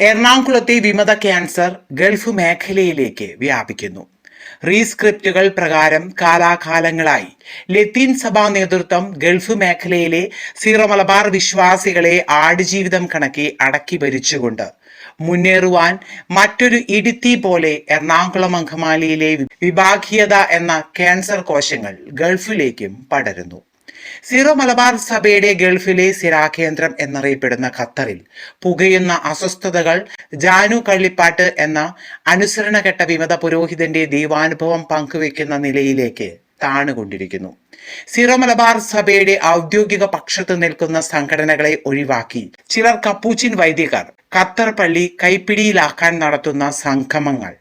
എറണാകുളത്തെ വിമത cancer Gulf മേഖലയിലേക്ക് വ്യാപിക്കുന്നു. റീസ്ക്രിപ്റ്റുകൾ പ്രകാരം കാലാകാലങ്ങളായി ലത്തീൻ സഭാ നേതൃത്വം ഗൾഫ് മേഖലയിലെ സീറോ മലബാർ വിശ്വാസികളെ ആടുജീവിതം കണക്കി അടക്കി ഭരിച്ചുകൊണ്ട് മുന്നേറുവാൻ മറ്റൊരു ഇടുത്തി പോലെ എറണാകുളം അങ്കമാലിയിലെ വിഭാഗീയത എന്ന ക്യാൻസർ കോശങ്ങൾ ഗൾഫിലേക്കും പടരുന്നു. സീറോ മലബാർ സഭയുടെ ഗൾഫിലെ സിരാകേന്ദ്രം എന്നറിയപ്പെടുന്ന ഖത്തറിൽ പുകയുന്ന അസ്വസ്ഥതകൾ ജാനു കള്ളിപ്പാട്ട് എന്ന അനുസരണഘട്ട വിമത പുരോഹിതന്റെ ദൈവാനുഭവം പങ്കുവെക്കുന്ന നിലയിലേക്ക് താണുകൊണ്ടിരിക്കുന്നു. സിറോ മലബാർ സഭയുടെ ഔദ്യോഗിക പക്ഷത്ത് നിൽക്കുന്ന സംഘടനകളെ ഒഴിവാക്കി ചിലർ കപ്പൂച്ചിൻ വൈദികർ ഖത്തർ പള്ളി കൈപ്പിടിയിലാക്കാൻ നടത്തുന്ന സംഗമങ്ങൾ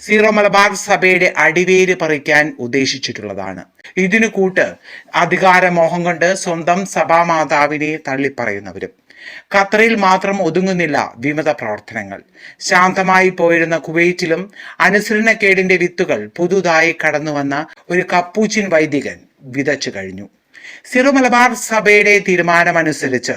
സീറോ മലബാർ സഭയുടെ അടിവേര് പറിക്കാൻ ഉദ്ദേശിച്ചിട്ടുള്ളതാണ്. ഇതിനു കൂട്ട് അധികാരമോഹം കൊണ്ട് സ്വന്തം സഭാമാതാവിനെ തള്ളിപ്പറയുന്നവരും ഖത്തറിൽ മാത്രം ഒതുങ്ങുന്നില്ല വിമത പ്രവർത്തനങ്ങൾ. ശാന്തമായി പോയിരുന്ന കുവൈറ്റിലും അനുസരണക്കേടിന്റെ വിത്തുകൾ പുതുതായി കടന്നുവന്ന ഒരു കപ്പൂച്ചിൻ വൈദികൻ വിതച്ചു കഴിഞ്ഞു. സിറു മലബാർ സഭയുടെ തീരുമാനമനുസരിച്ച്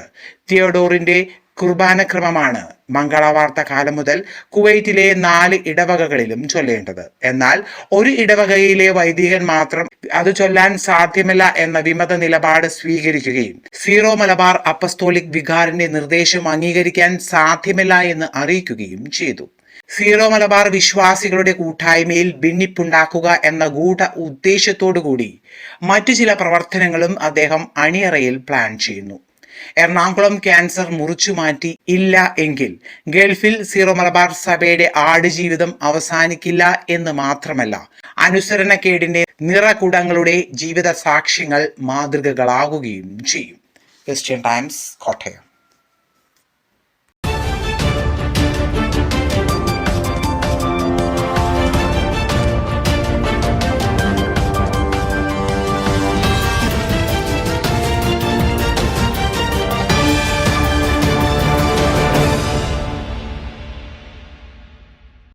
തിയോഡോറിന്റെ കുർബാനക്രമമാണ് മംഗളവാർത്ത കാലം മുതൽ കുവൈറ്റിലെ നാല് ഇടവകകളിലും ചൊല്ലേണ്ടത്. എന്നാൽ ഒരു ഇടവകയിലെ വൈദികൻ മാത്രം അത് ചൊല്ലാൻ സാധ്യമല്ല എന്ന വിമത നിലപാട് സ്വീകരിക്കുകയും സീറോ മലബാർ അപ്പസ്തോലിക് വികാറിന്റെ നിർദ്ദേശം അംഗീകരിക്കാൻ സാധ്യമല്ല എന്ന് അറിയിക്കുകയും ചെയ്തു. സീറോ മലബാർ വിശ്വാസികളുടെ കൂട്ടായ്മയിൽ ഭിന്നിപ്പുണ്ടാക്കുക എന്ന ഗൂഢ ഉദ്ദേശത്തോടു കൂടി മറ്റു ചില പ്രവർത്തനങ്ങളും അദ്ദേഹം അണിയറയിൽ പ്ലാൻ ചെയ്യുന്നു. എറണാകുളം ക്യാൻസർ മുറിച്ചു മാറ്റി ഇല്ല എങ്കിൽ ഗൾഫിൽ സീറോ മലബാർ സഭയുടെ ആടുജീവിതം അവസാനിക്കില്ല എന്ന് മാത്രമല്ല അനുസരണക്കേടിന്റെ നിറകുടങ്ങളുടെ ജീവിത സാക്ഷ്യങ്ങൾ മാതൃകകളാകുകയും ചെയ്യും. Christian Times Kottayam.